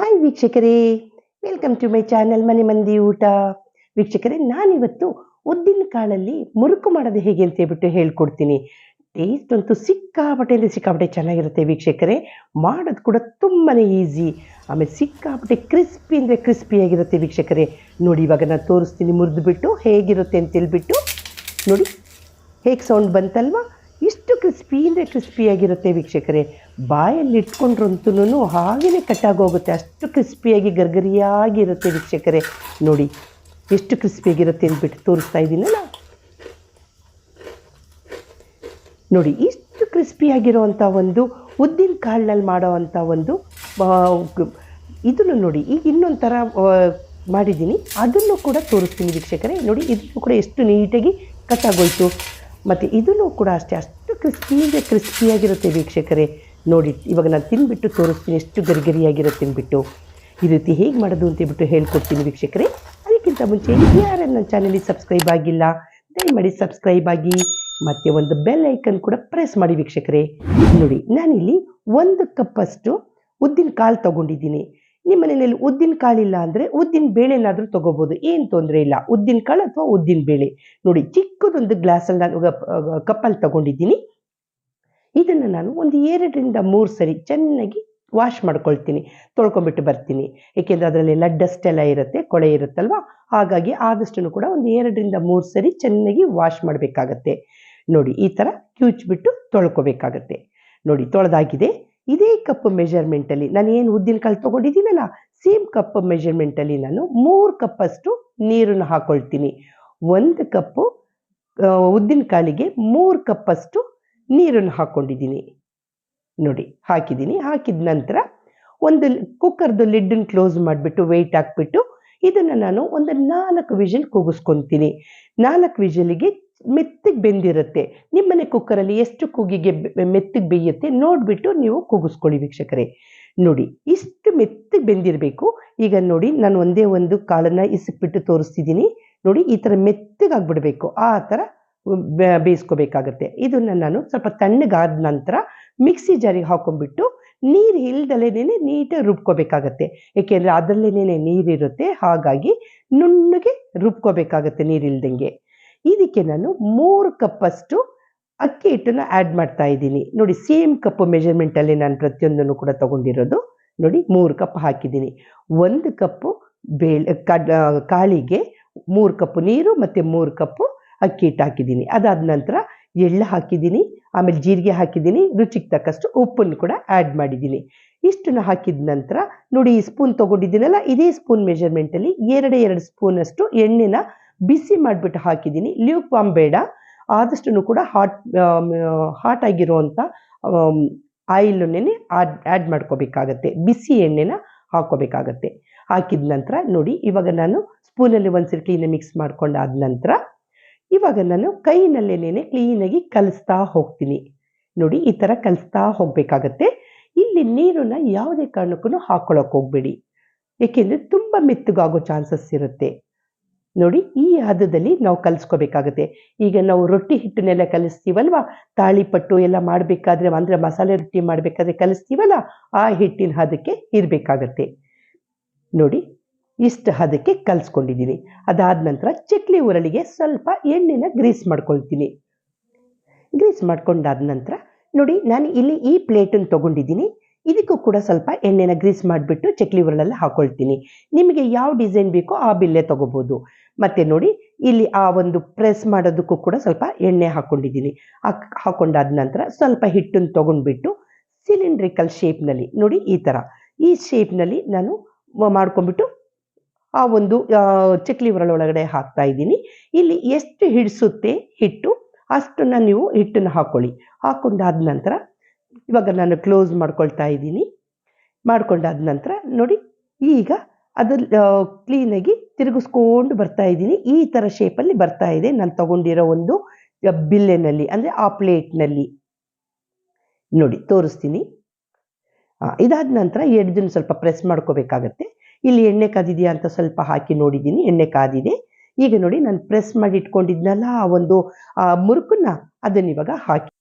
Hi ವೀಕ್ಷಕರೇ. Welcome to my channel ಮನೆ ಮಂದಿ ಊಟ ವೀಕ್ಷಕರೇ, ನಾನಿವತ್ತು ಉದ್ದಿನ ಕಾಳಲ್ಲಿ ಮುರುಕು ಮಾಡೋದು ಹೇಗೆ ಅಂತ ಹೇಳ್ಬಿಟ್ಟು ಹೇಳ್ಕೊಡ್ತೀನಿ. ಟೇಸ್ಟ್ ಅಂತೂ ಸಿಕ್ಕಾಪಟ್ಟೆ ಸಿಕ್ಕಾಪಟ್ಟೆ ಚೆನ್ನಾಗಿರುತ್ತೆ ವೀಕ್ಷಕರೇ. ಮಾಡೋದು ಕೂಡ ತುಂಬಾ ಈಸಿ ಆಮೇಲೆ ಸಿಕ್ಕಾಪಟ್ಟೆ ಕ್ರಿಸ್ಪಿ ಅಂದರೆ ಕ್ರಿಸ್ಪಿಯಾಗಿರುತ್ತೆ ವೀಕ್ಷಕರೇ. ನೋಡಿ, ಇವಾಗ ನಾನು ತೋರಿಸ್ತೀನಿ ಮುರಿದುಬಿಟ್ಟು ಹೇಗಿರುತ್ತೆ ಅಂತ ಹೇಳ್ಬಿಟ್ಟು. ನೋಡಿ, ಹೇಗೆ ಸೌಂಡ್ ಬಂತಲ್ವಾ? ಇಷ್ಟು ಕ್ರಿಸ್ಪಿ ಅಂದರೆ ಕ್ರಿಸ್ಪಿಯಾಗಿರುತ್ತೆ ವೀಕ್ಷಕರೇ. ಬಾಯಲ್ಲಿ ಇಟ್ಕೊಂಡ್ರಂತೂ ಹಾಗೇ ಕಟ್ಟಾಗೋಗುತ್ತೆ ಅಷ್ಟು ಕ್ರಿಸ್ಪಿಯಾಗಿ ಗರ್ಗರಿಯಾಗಿರುತ್ತೆ ವೀಕ್ಷಕರೇ. ನೋಡಿ, ಎಷ್ಟು ಕ್ರಿಸ್ಪಿಯಾಗಿರುತ್ತೆ ಅಂದ್ಬಿಟ್ಟು ತೋರಿಸ್ತಾ ಇದ್ದೀನಲ್ಲ? ನೋಡಿ, ಇಷ್ಟು ಕ್ರಿಸ್ಪಿಯಾಗಿರೋವಂಥ ಒಂದು ಉದ್ದಿನ ಕಾಳಿನಲ್ಲಿ ಮಾಡೋವಂಥ ಒಂದು ಇದನ್ನು ನೋಡಿ, ಈಗ ಇನ್ನೊಂದು ಥರ ಮಾಡಿದ್ದೀನಿ. ಅದನ್ನು ಕೂಡ ತೋರಿಸ್ತೀನಿ ವೀಕ್ಷಕರೇ. ನೋಡಿ, ಇದನ್ನು ಕೂಡ ಎಷ್ಟು ನೀಟಾಗಿ ಕಟ್ಟಾಗೋಯ್ತು ಮತ್ತು ಇದನ್ನು ಕೂಡ ಅಷ್ಟೇ, ಅಷ್ಟು ಕ್ರಿಸ್ಪಿ ಅಂದರೆ ಕ್ರಿಸ್ಪಿಯಾಗಿರುತ್ತೆ ವೀಕ್ಷಕರೇ. ನೋಡಿ, ಇವಾಗ ನಾನು ತಿನ್ಬಿಟ್ಟು ತೋರಿಸ್ತೀನಿ, ಎಷ್ಟು ಗರಿಗರಿಯಾಗಿರೋ ತಿನ್ಬಿಟ್ಟು ಈ ರೀತಿ ಹೇಗೆ ಮಾಡೋದು ಅಂತ ಹೇಳ್ಬಿಟ್ಟು ಹೇಳ್ಕೊಡ್ತೀನಿ ವೀಕ್ಷಕರೇ. ಅದಕ್ಕಿಂತ ಮುಂಚೆ ಯಾರು ನನ್ನ ಚಾನಲಿಗೆ ಸಬ್ಸ್ಕ್ರೈಬ್ ಆಗಿಲ್ಲ, ದಯಮಾಡಿ ಸಬ್ಸ್ಕ್ರೈಬ್ ಆಗಿ, ಮತ್ತು ಒಂದು ಬೆಲ್ ಐಕನ್ ಕೂಡ ಪ್ರೆಸ್ ಮಾಡಿ ವೀಕ್ಷಕರೇ. ನೋಡಿ, ನಾನಿಲ್ಲಿ ಒಂದು ಕಪ್ಪಷ್ಟು ಉದ್ದಿನ ಕಾಳು ತೊಗೊಂಡಿದ್ದೀನಿ. ನಿಮ್ಮ ಮನೆಯಲ್ಲಿ ಉದ್ದಿನ ಕಾಳಿಲ್ಲ ಅಂದರೆ ಉದ್ದಿನ ಬೇಳೆನಾದರೂ ತೊಗೋಬೋದು. ಏನು ತೊಂದರೆ ಇಲ್ಲ. ಉದ್ದಿನ ಕಾಳು ಅಥವಾ ಉದ್ದಿನ ಬೇಳೆ. ನೋಡಿ, ಚಿಕ್ಕದೊಂದು ಗ್ಲಾಸಲ್ಲಿ ನಾನು ಕಪ್ಪಲ್ಲಿ ತಗೊಂಡಿದ್ದೀನಿ. ಇದನ್ನು ನಾನು ಒಂದು ಎರಡರಿಂದ ಮೂರು ಸರಿ ಚೆನ್ನಾಗಿ ವಾಶ್ ಮಾಡ್ಕೊಳ್ತೀನಿ. ತೊಳ್ಕೊಂಬಿಟ್ಟು ಬರ್ತೀನಿ. ಏಕೆಂದರೆ ಅದರಲ್ಲಿ ಡಸ್ಟ್ ಎಲ್ಲ ಇರುತ್ತೆ, ಕೊಳೆ ಇರುತ್ತಲ್ವ? ಹಾಗಾಗಿ ಆದಷ್ಟು ಕೂಡ ಒಂದು ಎರಡರಿಂದ ಮೂರು ಸರಿ ಚೆನ್ನಾಗಿ ವಾಶ್ ಮಾಡಬೇಕಾಗತ್ತೆ. ನೋಡಿ, ಈ ಥರ ಕ್ಯೂಚ್ಬಿಟ್ಟು ತೊಳ್ಕೊಬೇಕಾಗತ್ತೆ. ನೋಡಿ, ತೊಳೆದಾಗಿದೆ. ಇದೇ ಕಪ್ ಮೆಷರ್ಮೆಂಟಲ್ಲಿ ನಾನು ಏನು ಉದ್ದಿನ ಕಾಳು ತೊಗೊಂಡಿದ್ದೀನಲ್ಲ ಸೇಮ್ ಕಪ್ ಮೆಷರ್ಮೆಂಟಲ್ಲಿ ನಾನು ಮೂರು ಕಪ್ಪಷ್ಟು ನೀರನ್ನು ಹಾಕೊಳ್ತೀನಿ. ಒಂದು ಕಪ್ಪು ಉದ್ದಿನ ಕಾಳಿಗೆ ಮೂರು ಕಪ್ಪಷ್ಟು ನೀರನ್ನು ಹಾಕ್ಕೊಂಡಿದ್ದೀನಿ ನೋಡಿ, ಹಾಕಿದ್ದೀನಿ. ಹಾಕಿದ ನಂತರ ಒಂದು ಕುಕ್ಕರ್ದು ಲಿಡ್ಡನ್ನು ಕ್ಲೋಸ್ ಮಾಡಿಬಿಟ್ಟು ವೆಯ್ಟ್ ಹಾಕ್ಬಿಟ್ಟು, ಇದನ್ನು ನಾನು ಒಂದು ನಾಲ್ಕು ವಿಷಲ್ ಕೂಗಿಸ್ಕೊತೀನಿ. ನಾಲ್ಕು ವಿಷಲಿಗೆ ಮೆತ್ತಗೆ ಬೆಂದಿರುತ್ತೆ. ನಿಮ್ಮನೆ ಕುಕ್ಕರಲ್ಲಿ ಎಷ್ಟು ಕೂಗಿಗೆ ಮೆತ್ತಗೆ ಬೇಯುತ್ತೆ ನೋಡಿಬಿಟ್ಟು ನೀವು ಕೂಗಿಸ್ಕೊಳ್ಳಿ ವೀಕ್ಷಕರೇ. ನೋಡಿ, ಇಷ್ಟು ಮೆತ್ತಗೆ ಬೆಂದಿರಬೇಕು. ಈಗ ನೋಡಿ, ನಾನು ಒಂದೇ ಒಂದು ಕಾಳನ್ನು ಇಸಿಕ್ಬಿಟ್ಟು ತೋರಿಸ್ತಿದ್ದೀನಿ. ನೋಡಿ, ಈ ಥರ ಮೆತ್ತಗಾಗ್ಬಿಡಬೇಕು ಆ ಥರ ಬೇಯಿಸ್ಕೋಬೇಕಾಗತ್ತೆ. ಇದನ್ನು ನಾನು ಸ್ವಲ್ಪ ತಣ್ಣಗಾದ ನಂತರ ಮಿಕ್ಸಿ ಜಾರಿಗೆ ಹಾಕೊಂಡ್ಬಿಟ್ಟು ನೀರು ಇಲ್ದಲೇನೆ ನೀಟಾಗಿ ರುಬ್ಕೋಬೇಕಾಗತ್ತೆ. ಏಕೆಂದರೆ ಅದರಲ್ಲೇನೆ ನೀರಿರುತ್ತೆ. ಹಾಗಾಗಿ ನುಣ್ಣಗೆ ರುಬ್ಕೋಬೇಕಾಗತ್ತೆ ನೀರಿಲ್ದಂಗೆ ಇದಕ್ಕೆ ನಾನು ಮೂರು ಕಪ್ಪಷ್ಟು ಅಕ್ಕಿ ಹಿಟ್ಟನ್ನು ಆ್ಯಡ್ ಮಾಡ್ತಾ ಇದ್ದೀನಿ. ನೋಡಿ ಸೇಮ್ ಕಪ್ ಮೆಜರ್ಮೆಂಟಲ್ಲಿ ನಾನು ಪ್ರತಿಯೊಂದನ್ನು ಕೂಡ ತಗೊಂಡಿರೋದು. ನೋಡಿ, ಮೂರು ಕಪ್ ಹಾಕಿದ್ದೀನಿ. ಒಂದು ಕಪ್ಪು ಬೇಳೆ ಕಾಳಿಗೆ ಮೂರು ಕಪ್ಪು ನೀರು ಮತ್ತು ಮೂರು ಕಪ್ಪು ಅಕ್ಕಿ ಹಿಟ್ಟು ಹಾಕಿದ್ದೀನಿ. ಅದಾದ ನಂತರ ಎಳ್ಳು ಹಾಕಿದ್ದೀನಿ, ಆಮೇಲೆ ಜೀರಿಗೆ ಹಾಕಿದ್ದೀನಿ, ರುಚಿಗೆ ತಕ್ಕಷ್ಟು ಉಪ್ಪನ್ನು ಕೂಡ ಆ್ಯಡ್ ಮಾಡಿದ್ದೀನಿ. ಇಷ್ಟನ್ನು ಹಾಕಿದ ನಂತರ ನೋಡಿ, ಈ ಸ್ಪೂನ್ ತೊಗೊಂಡಿದ್ದೀನಲ್ಲ, ಇದೇ ಸ್ಪೂನ್ ಮೆಜರ್ಮೆಂಟಲ್ಲಿ ಎರಡು ಎರಡು ಸ್ಪೂನಷ್ಟು ಎಣ್ಣೆನ ಬಿಸಿ ಮಾಡಿಬಿಟ್ಟು ಹಾಕಿದ್ದೀನಿ. ಲ್ಯೂಕ್ ವಾಮ್ ಬೇಡ. ಆದಷ್ಟು ಕೂಡ ಹಾಟ್ ಹಾಟ್ ಆಗಿರುವಂಥ ಆಯಿಲನ್ನೇ ಆಡ್ ಆ್ಯಡ್ ಮಾಡ್ಕೋಬೇಕಾಗತ್ತೆ. ಬಿಸಿ ಎಣ್ಣೆನ ಹಾಕೋಬೇಕಾಗತ್ತೆ. ಹಾಕಿದ ನಂತರ ನೋಡಿ, ಇವಾಗ ನಾನು ಸ್ಪೂನಲ್ಲಿ ಒಂದ್ಸರಿ ಕ್ಲೀನಾಗಿ ಮಿಕ್ಸ್ ಮಾಡ್ಕೊಂಡಾದ ನಂತರ, ಇವಾಗ ನಾನು ಕೈನಲ್ಲೇನೇ ಕ್ಲೀನಾಗಿ ಕಲಿಸ್ತಾ ಹೋಗ್ತೀನಿ. ನೋಡಿ, ಈ ಥರ ಕಲಿಸ್ತಾ ಹೋಗಬೇಕಾಗತ್ತೆ. ಇಲ್ಲಿ ನೀರನ್ನು ಯಾವುದೇ ಕಾರಣಕ್ಕೂ ಹಾಕ್ಕೊಳಕ್ಕೆ ಹೋಗಬೇಡಿ. ಏಕೆಂದರೆ ತುಂಬ ಮೆತ್ತಗಾಗೋ ಚಾನ್ಸಸ್ ಇರುತ್ತೆ. ನೋಡಿ ಈ ಹದದಲ್ಲಿ ನಾವು ಕಲಿಸ್ಕೋಬೇಕಾಗತ್ತೆ. ಈಗ ನಾವು ರೊಟ್ಟಿ ಹಿಟ್ಟನ್ನೆಲ್ಲ ಕಲಿಸ್ತೀವಲ್ವ? ತಾಳಿಪಟ್ಟು ಎಲ್ಲ ಮಾಡಬೇಕಾದ್ರೆ ಅಂದರೆ ಮಸಾಲೆ ರೊಟ್ಟಿ ಮಾಡಬೇಕಾದ್ರೆ ಕಲಿಸ್ತೀವಲ್ಲ? ಆ ಹಿಟ್ಟಿನ ಹದಕ್ಕೆ ಇರಬೇಕಾಗತ್ತೆ. ನೋಡಿ ಇಷ್ಟು ಹದಕ್ಕೆ ಕಲಿಸ್ಕೊಂಡಿದ್ದೀನಿ ಅದಾದ ನಂತರ ಚಕ್ಲಿ ಉರಳಿಗೆ ಸ್ವಲ್ಪ ಎಣ್ಣೆನ ಗ್ರೀಸ್ ಮಾಡ್ಕೊಳ್ತೀನಿ. ಗ್ರೀಸ್ ಮಾಡ್ಕೊಂಡಾದ ನಂತರ ನೋಡಿ ನಾನು ಇಲ್ಲಿ ಈ ಪ್ಲೇಟನ್ನು ತೊಗೊಂಡಿದ್ದೀನಿ ಇದಕ್ಕೂ ಕೂಡ ಸ್ವಲ್ಪ ಎಣ್ಣೆನ ಗ್ರೀಸ್ ಮಾಡಿಬಿಟ್ಟು ಚಕ್ಲಿ ಉರಳಲ್ಲಿ ಹಾಕೊಳ್ತೀನಿ. ನಿಮಗೆ ಯಾವ ಡಿಸೈನ್ ಬೇಕೋ ಆ ಬಿಲ್ಲೆ ತಗೋಬೋದು. ಮತ್ತು ನೋಡಿ, ಇಲ್ಲಿ ಆ ಒಂದು ಪ್ರೆಸ್ ಮಾಡೋದಕ್ಕೂ ಕೂಡ ಸ್ವಲ್ಪ ಎಣ್ಣೆ ಹಾಕ್ಕೊಂಡಿದ್ದೀನಿ ಹಾಕೊಂಡಾದ ನಂತರ ಸ್ವಲ್ಪ ಹಿಟ್ಟನ್ನು ತೊಗೊಂಡ್ಬಿಟ್ಟು ಸಿಲಿಂಡ್ರಿಕಲ್ ಶೇಪ್ನಲ್ಲಿ ನೋಡಿ ಈ ಥರ ಈ ಶೇಪ್ನಲ್ಲಿ ನಾನು ಮಾಡ್ಕೊಂಡ್ಬಿಟ್ಟು ಆ ಒಂದು ಚಕ್ಲಿ ಒಳಗಡೆ ಹಾಕ್ತಾ ಇದ್ದೀನಿ. ಇಲ್ಲಿ ಎಷ್ಟು ಹಿಡಿಸುತ್ತೆ ಹಿಟ್ಟು, ಅಷ್ಟನ್ನು ನೀವು ಹಿಟ್ಟನ್ನು ಹಾಕ್ಕೊಳ್ಳಿ ಹಾಕೊಂಡಾದ ನಂತರ ಇವಾಗ ನಾನು ಕ್ಲೋಸ್ ಮಾಡ್ಕೊಳ್ತಾ ಇದ್ದೀನಿ. ಮಾಡ್ಕೊಂಡಾದ ನಂತರ ನೋಡಿ, ಈಗ ಅದು ಕ್ಲೀನಾಗಿ ತಿರುಗಿಸ್ಕೊಂಡು ಬರ್ತಾ ಇದ್ದೀನಿ. ಈ ಥರ ಶೇಪಲ್ಲಿ ಬರ್ತಾ ಇದೆ. ನಾನು ತಗೊಂಡಿರೋ ಒಂದು ಬಿಲ್ಲೆನಲ್ಲಿ, ಅಂದರೆ ಆ ಪ್ಲೇಟ್ನಲ್ಲಿ ನೋಡಿ, ತೋರಿಸ್ತೀನಿ. ಇದಾದ ನಂತರ ಎಡ್ದನ್ನು ಸ್ವಲ್ಪ ಪ್ರೆಸ್ ಮಾಡ್ಕೋಬೇಕಾಗತ್ತೆ. ಇಲ್ಲಿ ಎಣ್ಣೆ ಕಾದಿದೆಯಾ ಅಂತ ಸ್ವಲ್ಪ ಹಾಕಿ ನೋಡಿದ್ದೀನಿ. ಎಣ್ಣೆ ಕಾದಿದೆ. ಈಗ ನೋಡಿ, ನಾನು ಪ್ರೆಸ್ ಮಾಡಿ ಇಟ್ಕೊಂಡಿದ್ನಲ್ಲ ಆ ಒಂದು ಮುರುಕನ್ನ ಅದನ್ನ ಇವಾಗ ಹಾಕಿ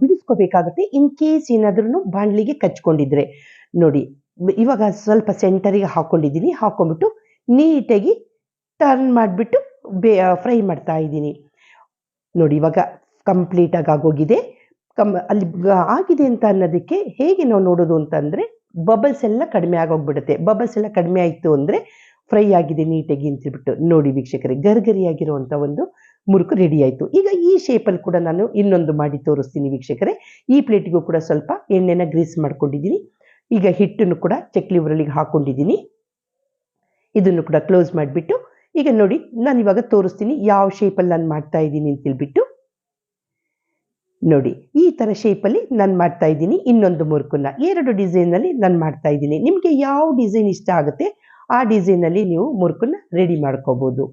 ಬಿಡಿಸ್ಕೋಬೇಕಾಗುತ್ತೆ. ಇನ್ ಕೇಸ್ ಏನಾದ್ರೂ ಬಾಣಲಿಗೆ ಕಚ್ಕೊಂಡಿದ್ರೆ. ನೋಡಿ, ಇವಾಗ ಸ್ವಲ್ಪ ಸೆಂಟರಿಗೆ ಹಾಕೊಂಡಿದ್ದೀನಿ. ಹಾಕೊಂಡ್ಬಿಟ್ಟು ನೀಟಾಗಿ ಟರ್ನ್ ಮಾಡಿಬಿಟ್ಟು ಬೇ ಫ್ರೈ ಮಾಡ್ತಾ ಇದ್ದೀನಿ. ನೋಡಿ, ಇವಾಗ ಕಂಪ್ಲೀಟಾಗಿ ಆಗೋಗಿದೆ. ಕಮ್, ಅಲ್ಲಿ ಆಗಿದೆ ಅಂತ ಅನ್ನೋದಕ್ಕೆ ಹೇಗೆ ನಾವು ನೋಡೋದು ಅಂತಂದರೆ ಬಬಲ್ಸ್ ಎಲ್ಲ ಕಡಿಮೆ ಆಗೋಗ್ಬಿಡುತ್ತೆ. ಬಬಲ್ಸ್ ಎಲ್ಲ ಕಡಿಮೆ ಆಯಿತು ಅಂದರೆ ಫ್ರೈ ಆಗಿದೆ ನೀಟಾಗಿ ಅಂತಿಬಿಟ್ಟು. ನೋಡಿ, ವೀಕ್ಷಕರೇ ಗರ್ಗರಿಯಾಗಿರುವಂಥ ಒಂದು ಮುರುಕು ರೆಡಿ ಆಯಿತು. ಈಗ ಈ ಶೇಪಲ್ಲಿ ಕೂಡ ನಾನು ಇನ್ನೊಂದು ಮಾಡಿ ತೋರಿಸ್ತೀನಿ ವೀಕ್ಷಕರೇ. ಈ ಪ್ಲೇಟಿಗೂ ಕೂಡ ಸ್ವಲ್ಪ ಎಣ್ಣೆನ ಗ್ರೀಸ್ ಮಾಡ್ಕೊಂಡಿದ್ದೀನಿ. ಈಗ ಹಿಟ್ಟನ್ನು ಕೂಡ ಚಕ್ಲಿ ಉರಳಿಗೆ ಹಾಕೊಂಡಿದ್ದೀನಿ. ಇದನ್ನು ಕೂಡ ಕ್ಲೋಸ್ ಮಾಡಿಬಿಟ್ಟು, ಈಗ ನೋಡಿ ನಾನು ಇವಾಗ ತೋರಿಸ್ತೀನಿ ಯಾವ ಶೇಪಲ್ಲಿ ನಾನು ಮಾಡ್ತಾ ಇದ್ದೀನಿ ಅಂತ ಹೇಳ್ಬಿಟ್ಟು. ನೋಡಿ, ಈ ಥರ ಶೇಪಲ್ಲಿ ನಾನು ಮಾಡ್ತಾ ಇದ್ದೀನಿ ಇನ್ನೊಂದು ಮುರುಕನ್ನ. ಎರಡು ಡಿಸೈನಲ್ಲಿ ನಾನು ಮಾಡ್ತಾ ಇದ್ದೀನಿ. ನಿಮಗೆ ಯಾವ ಡಿಸೈನ್ ಇಷ್ಟ ಆಗುತ್ತೆ, ಆ ಡಿಸೈನಲ್ಲಿ ನೀವು ಮುರುಕನ್ನ ರೆಡಿ ಮಾಡ್ಕೋಬೋದು.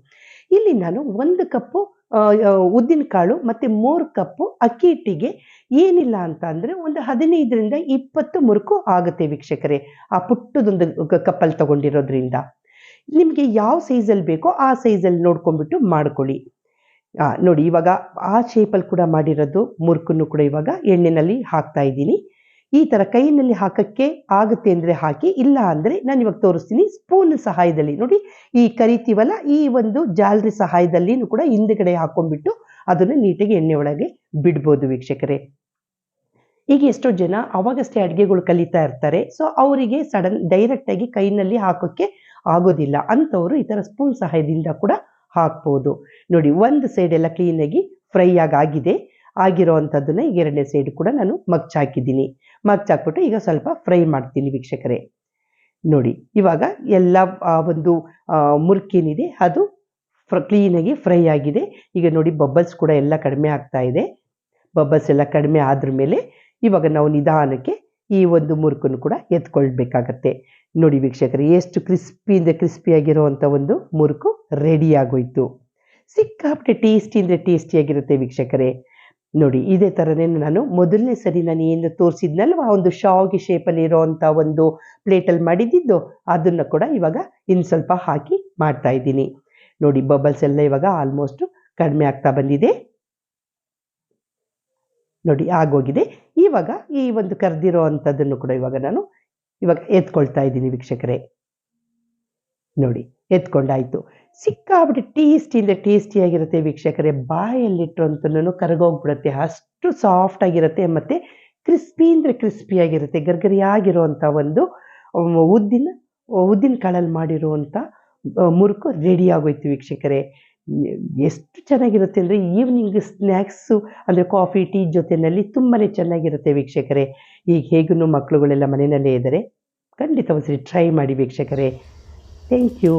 ಇಲ್ಲಿ ನಾನು ಒಂದು ಕಪ್ಪು ಆ, ಆ, ಉದ್ದಿನ ಕಾಳು ಮತ್ತು ಮೂರು ಕಪ್ಪು ಅಕ್ಕಿ ಹಿಟ್ಟಿಗೆ ಏನಿಲ್ಲ ಅಂತ ಅಂದರೆ ಒಂದು ಹದಿನೈದರಿಂದ ಇಪ್ಪತ್ತು ಮುರುಕು ಆಗುತ್ತೆ ವೀಕ್ಷಕರೇ ಆ ಪುಟ್ಟದೊಂದು ಕಪ್ಪಲ್ಲಿ ತಗೊಂಡಿರೋದ್ರಿಂದ. ನಿಮಗೆ ಯಾವ ಸೈಜಲ್ಲಿ ಬೇಕೋ ಆ ಸೈಜಲ್ಲಿ ನೋಡ್ಕೊಂಡ್ಬಿಟ್ಟು ಮಾಡ್ಕೊಳ್ಳಿ. ನೋಡಿ ಇವಾಗ ಆ ಶೇಪಲ್ಲಿ ಕೂಡ ಮಾಡಿರೋದು ಮುರುಕನ್ನು ಕೂಡ ಇವಾಗ ಎಣ್ಣೆನಲ್ಲಿ ಹಾಕ್ತಾ ಇದ್ದೀನಿ. ಈ ಥರ ಕೈನಲ್ಲಿ ಹಾಕಕ್ಕೆ ಆಗುತ್ತೆ ಅಂದರೆ ಹಾಕಿ, ಇಲ್ಲ ಅಂದರೆ ನಾನು ಇವಾಗ ತೋರಿಸ್ತೀನಿ ಸ್ಪೂನ್ ಸಹಾಯದಲ್ಲಿ. ನೋಡಿ, ಈ ಕರಿತೀವಲ್ಲ, ಈ ಒಂದು ಜಾಲರಿ ಸಹಾಯದಲ್ಲಿ ಕೂಡ ಹಿಂದ್ಗಡೆ ಹಾಕೊಂಡ್ಬಿಟ್ಟು ಅದನ್ನು ನೀಟಾಗಿ ಎಣ್ಣೆ ಒಳಗೆ ಬಿಡ್ಬೋದು ವೀಕ್ಷಕರೇ. ಈಗ ಎಷ್ಟೋ ಜನ ಅವಾಗಷ್ಟೇ ಅಡುಗೆಗಳು ಕಲಿತಾ ಇರ್ತಾರೆ ಸೊ ಅವರಿಗೆ ಸಡನ್ ಡೈರೆಕ್ಟಾಗಿ ಕೈನಲ್ಲಿ ಹಾಕೋಕ್ಕೆ ಆಗೋದಿಲ್ಲ. ಅಂಥವರು ಈ ಥರ ಸ್ಪೂನ್ ಸಹಾಯದಿಂದ ಕೂಡ ಹಾಕ್ಬೋದು. ನೋಡಿ, ಒಂದು ಸೈಡ್ ಎಲ್ಲ ಕ್ಲೀನಾಗಿ ಫ್ರೈ ಆಗಿ ಆಗಿದೆ. ಆಗಿರೋ ಈಗ ಎರಡನೇ ಸೈಡ್ ಕೂಡ ನಾನು ಮಗ್ಚಾಕಿದ್ದೀನಿ. ಮಗ್ಚಾಕ್ಬಿಟ್ಟು ಈಗ ಸ್ವಲ್ಪ ಫ್ರೈ ಮಾಡ್ತೀನಿ ವೀಕ್ಷಕರೇ. ನೋಡಿ, ಇವಾಗ ಎಲ್ಲ ಒಂದು ಮುರ್ಕಿನಿದೆ. ಅದು ಫ್ರ ಕ್ಲೀನಾಗಿ ಫ್ರೈ ಆಗಿದೆ. ಈಗ ನೋಡಿ ಬಬ್ಬಲ್ಸ್ ಕೂಡ ಎಲ್ಲ ಕಡಿಮೆ ಆಗ್ತಾ ಇದೆ. ಬಬ್ಬಲ್ಸ್ ಎಲ್ಲ ಕಡಿಮೆ ಆದ್ರ ಮೇಲೆ ಇವಾಗ ನಾವು ನಿಧಾನಕ್ಕೆ ಈ ಒಂದು ಮುರುಕನ್ನು ಕೂಡ ಎತ್ಕೊಳ್ಬೇಕಾಗತ್ತೆ. ನೋಡಿ ವೀಕ್ಷಕರೇ, ಎಷ್ಟು ಕ್ರಿಸ್ಪಿಯಿಂದ ಕ್ರಿಸ್ಪಿಯಾಗಿರುವಂಥ ಒಂದು ಮುರುಕು ರೆಡಿ ಆಗೋಯ್ತು. ಸಿಕ್ಕಾಪಟ್ಟೆ ಟೇಸ್ಟಿ ಅಂದರೆ ಟೇಸ್ಟಿಯಾಗಿರುತ್ತೆ ವೀಕ್ಷಕರೇ. ನೋಡಿ, ಇದೇ ಥರನೇ ನಾನು ಮೊದಲನೇ ಸರಿ ನಾನು ಏನು ತೋರಿಸಿದ್ನಲ್ವ? ಒಂದು ಶಾವಿಗೆ ಶೇಪಲ್ಲಿ ಇರೋವಂಥ ಒಂದು ಪ್ಲೇಟಲ್ಲಿ ಮಾಡಿದ್ದಿದ್ದು ಅದನ್ನು ಕೂಡ ಇವಾಗ ಇನ್ನು ಸ್ವಲ್ಪ ಹಾಕಿ ಮಾಡ್ತಾ ಇದ್ದೀನಿ. ನೋಡಿ ಬಬಲ್ಸ್ ಎಲ್ಲ ಇವಾಗ ಆಲ್ಮೋಸ್ಟ್ ಕಡಿಮೆ ಆಗ್ತಾ ಬಂದಿದೆ. ನೋಡಿ, ಆಗೋಗಿದೆ. ಇವಾಗ ಈ ಒಂದು ಕರೆದಿರೋ ಅಂಥದ್ದನ್ನು ಕೂಡ ಇವಾಗ ನಾನು ಇವಾಗ ಎತ್ಕೊಳ್ತಾ ಇದ್ದೀನಿ ವೀಕ್ಷಕರೇ. ನೋಡಿ, ಎತ್ಕೊಂಡಾಯ್ತು. ಸಿಕ್ಕಾಬಿಟ್ಟು ಟೇಸ್ಟಿಯಿಂದ ಟೇಸ್ಟಿಯಾಗಿರುತ್ತೆ ವೀಕ್ಷಕರೇ. ಬಾಯಲ್ಲಿಟ್ಟರು ಅಂತಲೂ ಕರಗೋಗ್ಬಿಡುತ್ತೆ. ಅಷ್ಟು ಸಾಫ್ಟ್ ಆಗಿರುತ್ತೆ ಮತ್ತು ಕ್ರಿಸ್ಪಿ ಅಂದರೆ ಕ್ರಿಸ್ಪಿಯಾಗಿರುತ್ತೆ ಗರ್ಗರಿಯಾಗಿರುವಂಥ ಒಂದು ಉದ್ದಿನ ಉದ್ದಿನ ಕಾಳಲ್ಲಿ ಮಾಡಿರುವಂಥ ಮುರುಕು ರೆಡಿ ಆಗೋಯ್ತು ವೀಕ್ಷಕರೇ. ಎಷ್ಟು ಚೆನ್ನಾಗಿರುತ್ತೆ ಅಂದರೆ ಈವ್ನಿಂಗ್ ಸ್ನ್ಯಾಕ್ಸು ಅಂದರೆ ಕಾಫಿ ಟೀ ಜೊತೆಯಲ್ಲಿ ತುಂಬಾ ಚೆನ್ನಾಗಿರುತ್ತೆ ವೀಕ್ಷಕರೇ. ಈಗ ಹೇಗೂ ಮಕ್ಕಳುಗಳೆಲ್ಲ ಮನೆಯಲ್ಲೇ ಇದ್ದಾರೆ. ಖಂಡಿತ ಒಂದ್ಸರಿ ಟ್ರೈ ಮಾಡಿ ವೀಕ್ಷಕರೇ. Thank you